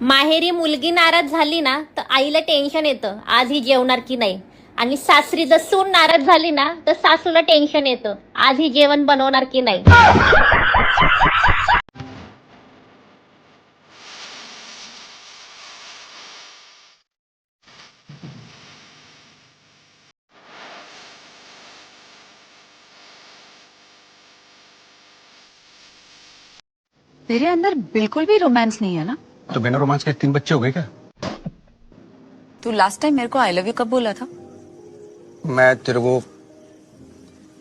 माहेरी मुलगी नाराज झाली ना तर आईला टेन्शन येतं. आज ही जेवणार की नाही? आणि सासरी जर सून नाराज झाली ना तर सासूला टेन्शन येतं. आज ही जेवण बनवणार की नाही? तेरे अंदर बिल्कुल भी रोमांस नहीं है ना? तो बिना रोमांस के तीन बच्चे हो गए क्या? तू लास्ट टाइम मेरे को आई लव यू कब बोला था? मैं तेरे को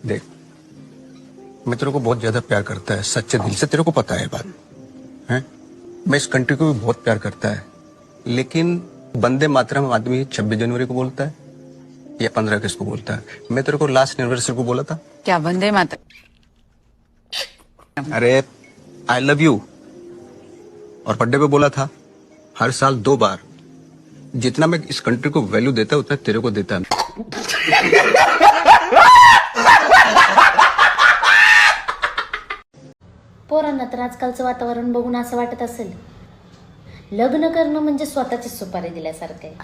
देख मैं तेरे को बहुत ज़्यादा प्यार करता है सच्चे दिल से तेरे को पता है बात है? मैं इस कंट्री को भी बहुत प्यार करता है लेकिन बंदे मातरम आदमी छब्बीस जनवरी को बोलता है या पंद्रह अगस्त को बोलता है। मैं तेरे को लास्ट एनिवर्सरी को बोला था। क्या वंदे माता अरे आई लव यू और बर्थडे पे बोला था हर साल दो बार। जितना मैं इस कंट्री को वैल्यू देता है उतना तेरे को देता है पोरांना तर आजकालचं वातावरण बघून असं वाटत असेल. लग्न करणं म्हणजे स्वतःची सुपारी दिल्यासारखं आहे.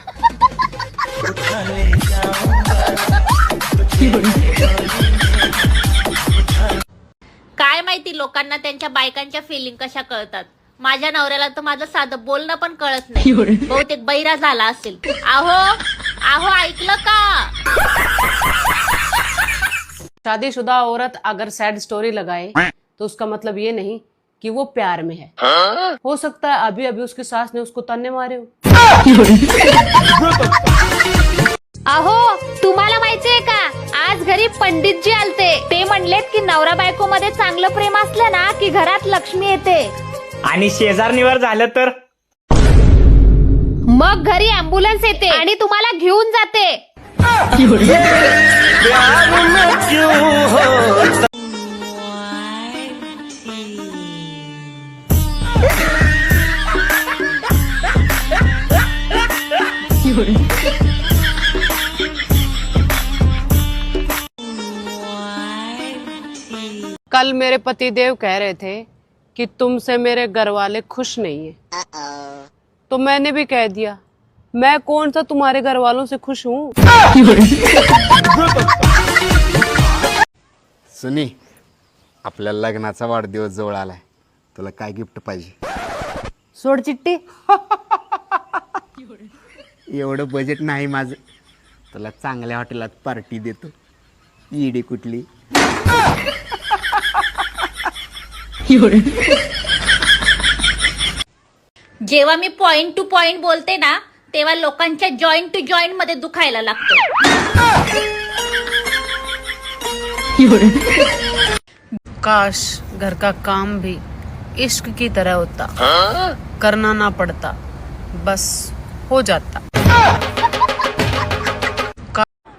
काय माहिती लोकांना त्यांच्या बायकांच्या फिलिंग कशा कळतात? माझ्या नवऱ्याला तर माझं साधं बोलणं पण कळत नाही. बहुतेक बैरा झाला असेल. आहो आहो ऐकलं का? शादीशुदा औरत अगर सैड स्टोरी लगाए तो उसका मतलब ये नहीं कि वो प्यार में है। हो? सकता है अभी अभी उसकी सास ने उसको ताने मारे हो। अहो तुम्हाला माहितीये का? आज घरी पंडितजी आलते. ते म्हणलेत की नवरा बायको मध्ये चांगलं प्रेम असलं ना की घरात लक्ष्मी येते. आणि शेजारणीवर झालं तर? मग घरी अँब्युलन्स येते आणि तुम्हाला घेऊन जाते. कल मेरे पति देव कह रहे थे कि तुमसे मेरे घर वाले खुश नहीं है। तो मैंने भी कह दिया मैं कौन सा तुम्हारे घर वालों से खुश हूँ? सुनी आपल्या लग्नाचा वाढदिवस जवळ आलाय. तुला काय गिफ्ट पाहिजे? सोड चिट्टी एवढं बजेट नाही माझं. तुला चांगल्या हॉटेलात पार्टी देतो. ईडी कुठली? जेव्हा मी पॉइंट टू पॉइंट बोलते ना तेव्हा लोकांच्या जॉईंट टू जॉईंटमध्ये दुखायला लागतो. काश घर का काम भी इश्क की तरह होता. करना ना पड़ता. बस हो जाता.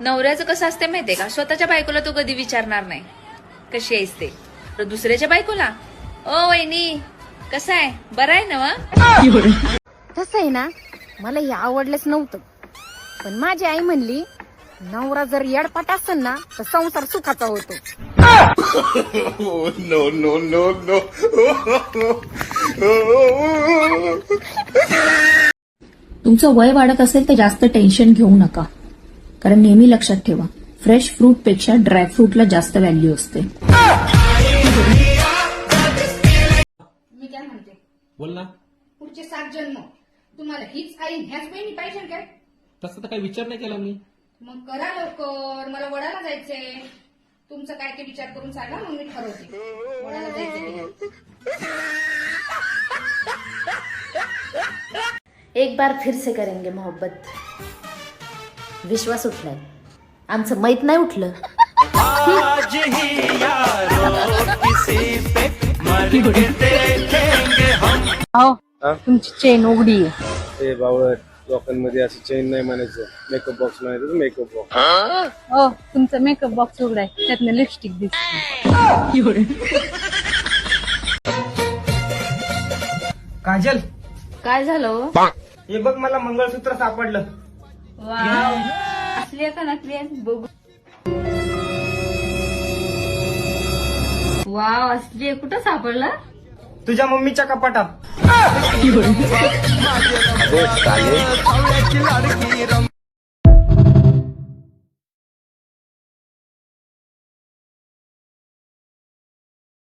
नवऱ्याचं कसं असते माहितीये का? स्वतःच्या बायकोला तो कधी विचारणार नाही. कशी आहेस ते? तर दुसऱ्याच्या बायकोला? ओ वहिनी कसं आहे? बरं आहे ना वा तसं आहे ना मला हे आवडलंच नव्हतं. पण माझी आई म्हणली नवरा जर येडपाट असेल ना तर संसार सुखाचा होतो. तुमचं वय वाढत असेल तर जास्त टेन्शन घेऊ नका. कारण नेहमी लक्षात ठेवा फ्रेश फ्रूटपेक्षा ड्रायफ्रूटला जास्त व्हॅल्यू असते. बोल ना पुढचे सात जन्म. तुम्हाला हीच आई ह्याच बहिणी पाहिजे काय? तसं तर काही विचार नाही केला मी. मग करा लवकर. मला वडाला जायचंय. तुमचं काय ते विचार करून सांगा मग मी ठरवते. वडाला जायचंय. एक बार फिर से करेंगे मोहब्बत. विश्वास उठलाय आमचं मैत नाही उठलं. तुमची चेन उघडी आहे. ते बावळट लोकांमध्ये असं चेन नाही म्हणायचं. मेकअप बॉक्स म्हणायचं मेकअप बॉक्स हो? तुमचा मेकअप बॉक्स उघडाय. त्यातनं लिपस्टिक दिसते काजल. काय झालं? हे बघ मला मंगळसूत्र सापडलं. असली आहे का नकली आहे? बघू. वाव असली आहे. कुठं सापडला? तुझ्या मम्मीच्या कपाटात.